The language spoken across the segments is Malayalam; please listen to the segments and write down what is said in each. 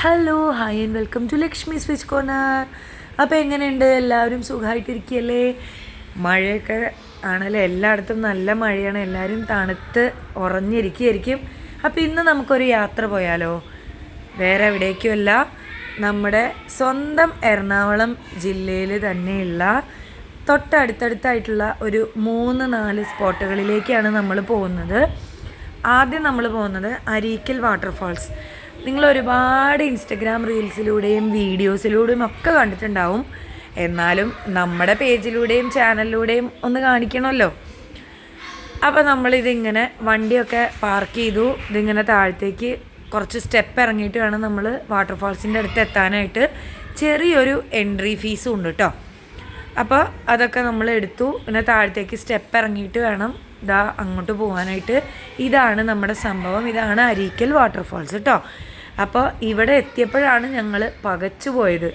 Hello hi and welcome to Lakshmi switch corner അപ്പോൾ എങ്ങനെയുണ്ട്? എല്ലാവരും സുഖമായിട്ടിരിക്കുകയല്ലേ മഴയൊക്കെ ആണല്ലേ? എല്ലായിടത്തും നല്ല മഴയാണ്. എല്ലാവരും തണുത്ത് ഉറഞ്ഞിരിക്കുകയായിരിക്കും. അപ്പോൾ ഇന്ന് നമുക്കൊരു യാത്ര പോയാലോ? വേറെ എവിടേക്കുമല്ല. നമ്മുടെ സ്വന്തം എറണാകുളം ജില്ലയിൽ തന്നെയുള്ള തൊട്ടടുത്തടുത്തായിട്ടുള്ള ഒരു മൂന്ന് നാല് സ്പോട്ടുകളിലേക്കാണ് നമ്മൾ പോകുന്നത്. ആദ്യം നമ്മൾ പോകുന്നത് അരീക്കൽ വാട്ടർഫാൾസ്. നിങ്ങൾ ഒരുപാട് ഇൻസ്റ്റഗ്രാം റീൽസിലൂടെയും വീഡിയോസിലൂടെയും ഒക്കെ കണ്ടിട്ടുണ്ടാവും. എന്നാലും നമ്മുടെ പേജിലൂടെയും ചാനലിലൂടെയും ഒന്ന് കാണിക്കണമല്ലോ. അപ്പോൾ നമ്മളിതിങ്ങനെ വണ്ടിയൊക്കെ പാർക്ക് ചെയ്തു. ഇതിങ്ങനെ താഴത്തേക്ക് കുറച്ച് സ്റ്റെപ്പ് ഇറങ്ങിയിട്ട് വേണം നമ്മൾ വാട്ടർഫാൾസിന്റെ അടുത്ത് എത്താനായിട്ട്. ചെറിയൊരു എൻട്രി ഫീസും ഉണ്ട് കേട്ടോ അപ്പോൾ അതൊക്കെ നമ്മൾ എടുത്തു. പിന്നെ താഴത്തേക്ക് സ്റ്റെപ്പ് ഇറങ്ങിയിട്ട് വേണം ഇതാ അങ്ങോട്ട് പോകാനായിട്ട് ഇതാണ് നമ്മുടെ സംഭവം. ഇതാണ് അരീക്കൽ വാട്ടർഫാൾസ് കേട്ടോ അപ്പോൾ ഇവിടെ എത്തിയപ്പോഴാണ് ഞങ്ങൾ പകച്ചു പോയത്.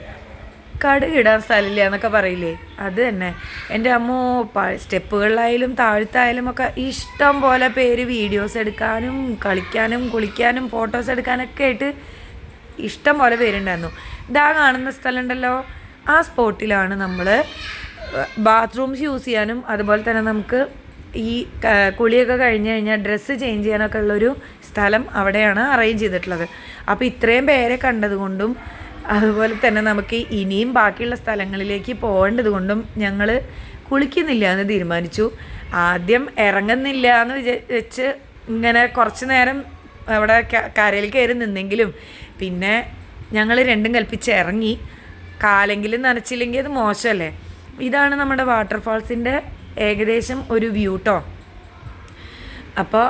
കടുകിടാൻ സ്ഥലമില്ല എന്നൊക്കെ പറയില്ലേ? അത് തന്നെ. എന്റെ അമ്മോ സ്റ്റെപ്പുകളിലായാലും താഴ്ത്തായാലും ഒക്കെ ഇഷ്ടം പോലെ പേര് വീഡിയോസ് എടുക്കാനും കളിക്കാനും കുളിക്കാനും ഫോട്ടോസ് എടുക്കാനൊക്കെ ആയിട്ട് ഇഷ്ടം പോലെ പേരുണ്ടായിരുന്നു. ഇതാ കാണുന്ന സ്ഥലമുണ്ടല്ലോ. ആ സ്പോട്ടിലാണ് നമ്മൾ ബാത്റൂംസ് യൂസ് ചെയ്യാനും അതുപോലെ തന്നെ നമുക്ക് ഈ കുളിയൊക്കെ കഴിഞ്ഞ് കഴിഞ്ഞാൽ ഡ്രസ്സ് ചേഞ്ച് ചെയ്യാനൊക്കെ ഉള്ളൊരു സ്ഥലം അവിടെയാണ് അറേഞ്ച് ചെയ്തിട്ടുള്ളത്. അപ്പോൾ ഇത്രയും പേരെ കണ്ടതുകൊണ്ടും അതുപോലെ തന്നെ നമുക്ക് ഇനിയും ബാക്കിയുള്ള സ്ഥലങ്ങളിലേക്ക് പോകേണ്ടത് കൊണ്ടും ഞങ്ങൾ കുളിക്കുന്നില്ല എന്ന് തീരുമാനിച്ചു. ആദ്യം ഇറങ്ങുന്നില്ല എന്ന് വിചാ വെച്ച് ഇങ്ങനെ കുറച്ച് നേരം അവിടെ കരയിൽ കയറി നിന്നെങ്കിലും പിന്നെ ഞങ്ങൾ രണ്ടും കൽപ്പിച്ച് ഇറങ്ങി. കാലെങ്കിലും നനച്ചില്ലെങ്കിൽ അത് മോശമല്ലേ? ഇതാണ് നമ്മുടെ വാട്ടർഫാൾസിന്റെ ഏകദേശം ഒരു വ്യൂട്ടോ അപ്പോൾ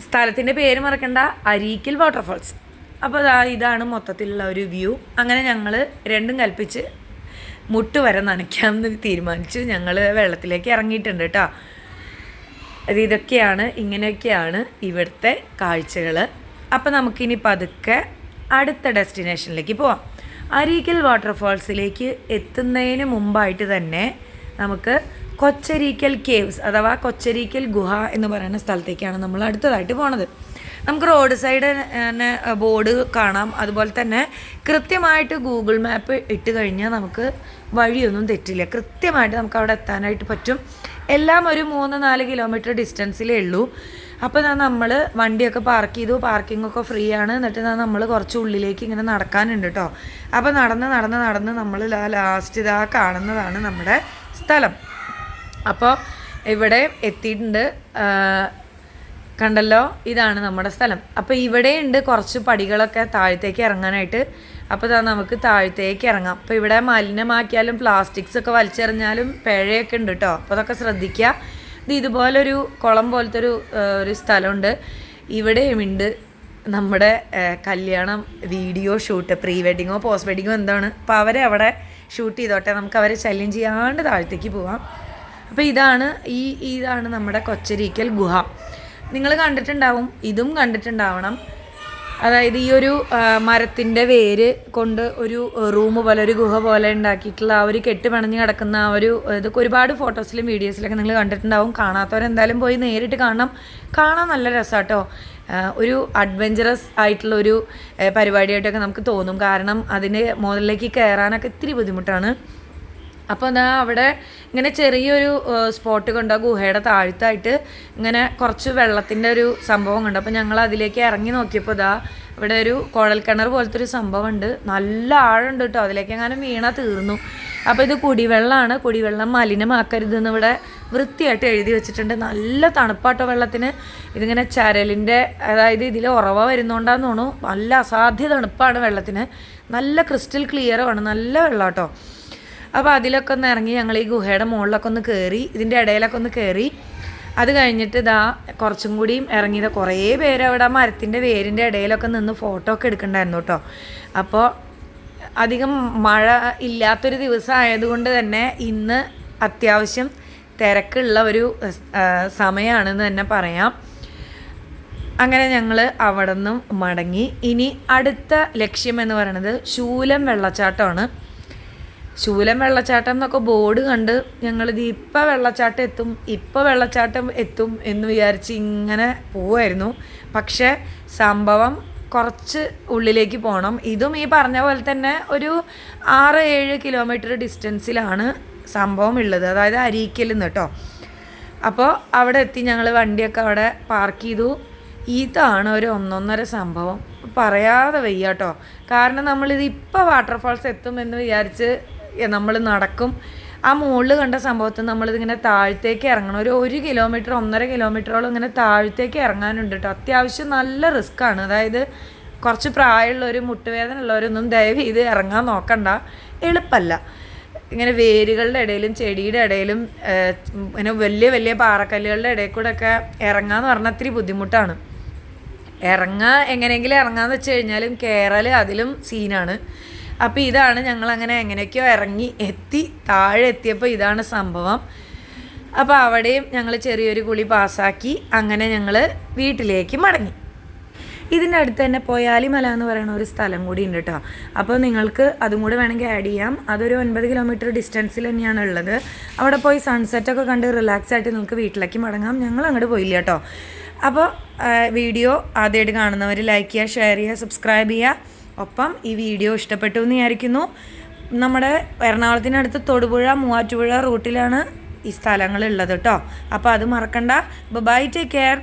സ്ഥലത്തിന്റെ പേര് മറക്കണ്ട. അരീക്കൽ വാട്ടർഫോൾസ് അപ്പോൾ അതാ ഇതാണ് മൊത്തത്തിലുള്ള ഒരു വ്യൂ അങ്ങനെ ഞങ്ങൾ രണ്ടും കൽപ്പിച്ച് മുട്ട് വരെ നനയ്ക്കാമെന്ന് തീരുമാനിച്ചു. ഞങ്ങൾ വെള്ളത്തിലേക്ക് ഇറങ്ങിയിട്ടുണ്ട് കേട്ടോ അത് ഇതൊക്കെയാണ് ഇങ്ങനെയൊക്കെയാണ് ഇവിടുത്തെ കാഴ്ചകൾ അപ്പോൾ നമുക്കിനി പതുക്കെ അടുത്ത ഡെസ്റ്റിനേഷനിലേക്ക് പോവാം. അരീക്കൽ വാട്ടർഫോൾസിലേക്ക് എത്തുന്നതിന് മുമ്പായിട്ട് തന്നെ നമുക്ക് കൊച്ചരീക്കൽ കേവ്സ് അഥവാ കൊച്ചരീക്കൽ ഗുഹ എന്ന് പറയുന്ന സ്ഥലത്തേക്കാണ് നമ്മൾ അടുത്തതായിട്ട് പോണത്. നമുക്ക് റോഡ് സൈഡ് തന്നെ ബോർഡ് കാണാം. അതുപോലെ തന്നെ കൃത്യമായിട്ട് ഗൂഗിൾ മാപ്പ് ഇട്ട് കഴിഞ്ഞാൽ നമുക്ക് വഴിയൊന്നും തെറ്റില്ല. കൃത്യമായിട്ട് നമുക്ക് അവിടെ എത്താനായിട്ട് പറ്റും. എല്ലാം ഒരു മൂന്ന് നാല് കിലോമീറ്റർ ഡിസ്റ്റൻസിലേ ഉള്ളൂ. അപ്പോൾ ഞാൻ നമ്മൾ വണ്ടിയൊക്കെ പാർക്ക് ചെയ്തു. പാർക്കിംഗ് ഒക്കെ ഫ്രീ ആണ്. എന്നിട്ട് ഞാൻ നമ്മൾ കുറച്ച് ഉള്ളിലേക്ക് ഇങ്ങനെ നടക്കാനുണ്ട് കേട്ടോ അപ്പോൾ നടന്ന് നടന്ന് നടന്ന് നമ്മൾ ലാസ്റ്റ് ഇതാ കാണുന്നതാണ് നമ്മുടെ സ്ഥലം. അപ്പോൾ ഇവിടെ എത്തിയിട്ടുണ്ട് കണ്ടല്ലോ ഇതാണ് നമ്മുടെ സ്ഥലം. അപ്പോൾ ഇവിടെ ഉണ്ട് കുറച്ച് പടികളൊക്കെ താഴത്തേക്ക് ഇറങ്ങാനായിട്ട്. അപ്പോൾ ഇതാ നമുക്ക് താഴത്തേക്ക് ഇറങ്ങാം. അപ്പോൾ ഇവിടെ മലിനമാക്കിയാലും പ്ലാസ്റ്റിക്സ് ഒക്കെ വലിച്ചെറിഞ്ഞാലും പേഴയൊക്കെ ഉണ്ട് കേട്ടോ അപ്പോൾ അതൊക്കെ ശ്രദ്ധിക്കുക ഇത് ഇതുപോലൊരു കുളം പോലത്തെ ഒരു ഒരു സ്ഥലമുണ്ട്. ഇവിടെയുമുണ്ട് നമ്മുടെ കല്യാണം വീഡിയോ ഷൂട്ട് പ്രീ വെഡിങ്ങോ പോസ്റ്റ് വെഡിങ്ങോ എന്താണ്. അപ്പോൾ അവരെ അവിടെ ഷൂട്ട് ചെയ്തോട്ടെ. നമുക്ക് അവരെ ശല്യം ചെയ്യാണ്ട് താഴത്തേക്ക് പോവാം. അപ്പോൾ ഇതാണ് ഈ ഇതാണ് നമ്മുടെ കൊച്ചരീക്കൽ ഗുഹ. നിങ്ങൾ കണ്ടിട്ടുണ്ടാവും ഇതും കണ്ടിട്ടുണ്ടാവണം. അതായത് ഈ ഒരു മരത്തിന്റെ വേര് കൊണ്ട് ഒരു റൂം പോലെ ഒരു ഗുഹ പോലെ ഉണ്ടാക്കിയിട്ടുള്ള ആ ഒരു കെട്ട് പിണഞ്ഞ് കിടക്കുന്ന ആ ഒരു ഇതൊക്കെ ഒരുപാട് ഫോട്ടോസിലും വീഡിയോസിലൊക്കെ നിങ്ങൾ കണ്ടിട്ടുണ്ടാവും. കാണാത്തവരെന്തായാലും പോയി നേരിട്ട് കാണണം. കാണാൻ നല്ല രസമാട്ടോ ഒരു അഡ്വഞ്ചറസ് ആയിട്ടുള്ള ഒരു പരിപാടിയായിട്ടൊക്കെ നമുക്ക് തോന്നും. കാരണം അതിന് മുകളിലേക്ക് കയറാനൊക്കെ ഇത്തിരി ബുദ്ധിമുട്ടാണ്. അപ്പോൾ എന്താ അവിടെ ഇങ്ങനെ ചെറിയൊരു സ്പോട്ട് കണ്ടു. ഗുഹയുടെ താഴ്ത്തായിട്ട് ഇങ്ങനെ കുറച്ച് വെള്ളത്തിന്റെ ഒരു സംഭവം കണ്ടു. അപ്പോൾ ഞങ്ങൾ അതിലേക്ക് ഇറങ്ങി നോക്കിയപ്പോൾ ഇതാ ഇവിടെ ഒരു കുഴൽക്കിണർ പോലത്തെ ഒരു സംഭവം ഉണ്ട് നല്ല ആഴമുണ്ട് കേട്ടോ. അതിലേക്ക് എങ്ങാനും വീണാൽ തീർന്നു. അപ്പോൾ ഇത് കുടിവെള്ളമാണ്. കുടിവെള്ളം മലിനമാക്കരുതെന്ന് ഇവിടെ വൃത്തിയായിട്ട് എഴുതി വെച്ചിട്ടുണ്ട്. നല്ല തണുപ്പാട്ടോ വെള്ളത്തിന്. ഇതിങ്ങനെ ചരലിന്റെ അതായത് ഇതിൽ ഉറവ വരുന്നോണ്ടാന്ന് തോന്നുന്നു. നല്ല അസാധ്യ തണുപ്പാണ് വെള്ളത്തിന്. നല്ല ക്രിസ്റ്റൽ ക്ലിയറുമാണ് നല്ല വെള്ളം കേട്ടോ അപ്പോൾ അതിലൊക്കെ ഒന്ന് ഇറങ്ങി ഞങ്ങൾ ഈ ഗുഹയുടെ മുകളിലൊക്കെ ഒന്ന് കയറി ഇതിന്റെ ഇടയിലൊക്കെ ഒന്ന് കയറി അത് കഴിഞ്ഞിട്ട് ഇതാ കുറച്ചും കൂടിയും ഇറങ്ങിയത് കുറേ പേര് അവിടെ മരത്തിന്റെ വേരിന്റെ ഇടയിലൊക്കെ നിന്ന് ഫോട്ടോ ഒക്കെ എടുക്കണ്ടായിരുന്നു കേട്ടോ അപ്പോൾ അധികം മഴ ഇല്ലാത്തൊരു ദിവസം ആയതുകൊണ്ട് തന്നെ ഇന്ന് അത്യാവശ്യം തിരക്കുള്ള ഒരു സമയമാണെന്ന് തന്നെ പറയാം. അങ്ങനെ ഞങ്ങൾ അവിടെ നിന്നും മടങ്ങി. ഇനി അടുത്ത ലക്ഷ്യം എന്ന് പറയുന്നത് ശൂലം വെള്ളച്ചാട്ടമാണ്. ശൂലം വെള്ളച്ചാട്ടം എന്നൊക്കെ ബോർഡ് കണ്ട് ഞങ്ങളിത് ഇപ്പം വെള്ളച്ചാട്ടം എത്തും ഇപ്പം വെള്ളച്ചാട്ടം എത്തും എന്ന് വിചാരിച്ച് ഇങ്ങനെ പോവായിരുന്നു. പക്ഷേ സംഭവം കുറച്ച് ഉള്ളിലേക്ക് പോകണം ഇതും ഈ പറഞ്ഞ പോലെ തന്നെ ഒരു ആറ് ഏഴ് കിലോമീറ്റർ ഡിസ്റ്റൻസിലാണ് സംഭവം ഉള്ളത്. അതായത് അരീക്കൽ നിന്ന് കേട്ടോ അപ്പോൾ അവിടെ എത്തി ഞങ്ങൾ വണ്ടിയൊക്കെ അവിടെ പാർക്ക് ചെയ്തു. ഇതാണ് ഒരു ഒന്നൊന്നര സംഭവം. പറയാതെ വയ്യ കേട്ടോ കാരണം നമ്മളിത് ഇപ്പോൾ വാട്ടർഫാൾസ് എത്തും എന്ന് വിചാരിച്ച് നമ്മൾ നടക്കും. ആ മുകളിൽ കണ്ട സംഭവത്തിൽ നമ്മളിതിങ്ങനെ താഴത്തേക്ക് ഇറങ്ങണം. ഒരു ഒരു കിലോമീറ്റർ ഒന്നര കിലോമീറ്ററോളം ഇങ്ങനെ താഴത്തേക്ക് ഇറങ്ങാനുണ്ട് കേട്ടോ അത്യാവശ്യം നല്ല റിസ്ക്കാണ് അതായത് കുറച്ച് പ്രായമുള്ളവർ മുട്ടുവേദന ഉള്ളവരൊന്നും ദയവ് ചെയ്ത് ഇറങ്ങാൻ നോക്കണ്ട. എളുപ്പമല്ല ഇങ്ങനെ വേരുകളുടെ ഇടയിലും ചെടിയുടെ ഇടയിലും ഇങ്ങനെ വലിയ വലിയ പാറക്കല്ലുകളുടെ ഇടയിൽ കൂടെ ഒക്കെ ഇറങ്ങാന്ന് പറഞ്ഞാൽ ഇത്തിരി ബുദ്ധിമുട്ടാണ്. ഇറങ്ങുക എങ്ങനെയെങ്കിലും ഇറങ്ങാന്ന് വെച്ച് കഴിഞ്ഞാലും കയറൽ അതിലും സീനാണ്. അപ്പോൾ ഇതാണ് ഞങ്ങൾ അങ്ങനെ എങ്ങനെയൊക്കെയോ ഇറങ്ങി എത്തി താഴെ എത്തിയപ്പോൾ ഇതാണ് സംഭവം. അപ്പോൾ അവിടെയും ഞങ്ങൾ ചെറിയൊരു കുളി പാസ്സാക്കി അങ്ങനെ ഞങ്ങൾ വീട്ടിലേക്ക് മടങ്ങി. ഇതിന്റെ അടുത്ത് തന്നെ പൊയാലിമല എന്ന് പറയുന്ന ഒരു സ്ഥലം കൂടി ഉണ്ട് കേട്ടോ അപ്പോൾ നിങ്ങൾക്ക് അതും കൂടെ വേണമെങ്കിൽ ആഡ് ചെയ്യാം. അതൊരു ഒൻപത് കിലോമീറ്റർ ഡിസ്റ്റൻസിൽ തന്നെയാണ് ഉള്ളത്. അവിടെ പോയി സൺസെറ്റൊക്കെ കണ്ട് റിലാക്സ് ആയിട്ട് നിങ്ങൾക്ക് വീട്ടിലേക്ക് മടങ്ങാം. ഞങ്ങൾ അങ്ങോട്ട് പോയില്ല കേട്ടോ അപ്പോൾ വീഡിയോ ആദ്യമായിട്ട് കാണുന്നവർ ലൈക്ക് ചെയ്യുക ഷെയർ ചെയ്യുക സബ്സ്ക്രൈബ് ചെയ്യുക. ഒപ്പം ഈ വീഡിയോ ഇഷ്ടപ്പെട്ടു എന്ന് വിചാരിക്കുന്നു. നമ്മുടെ എറണാകുളത്തിനടുത്ത് തൊടുപുഴ മൂവാറ്റുപുഴ റൂട്ടിലാണ് ഈ സ്ഥലങ്ങളുള്ളത് കേട്ടോ അപ്പോൾ അത് മറക്കണ്ട. Bye take care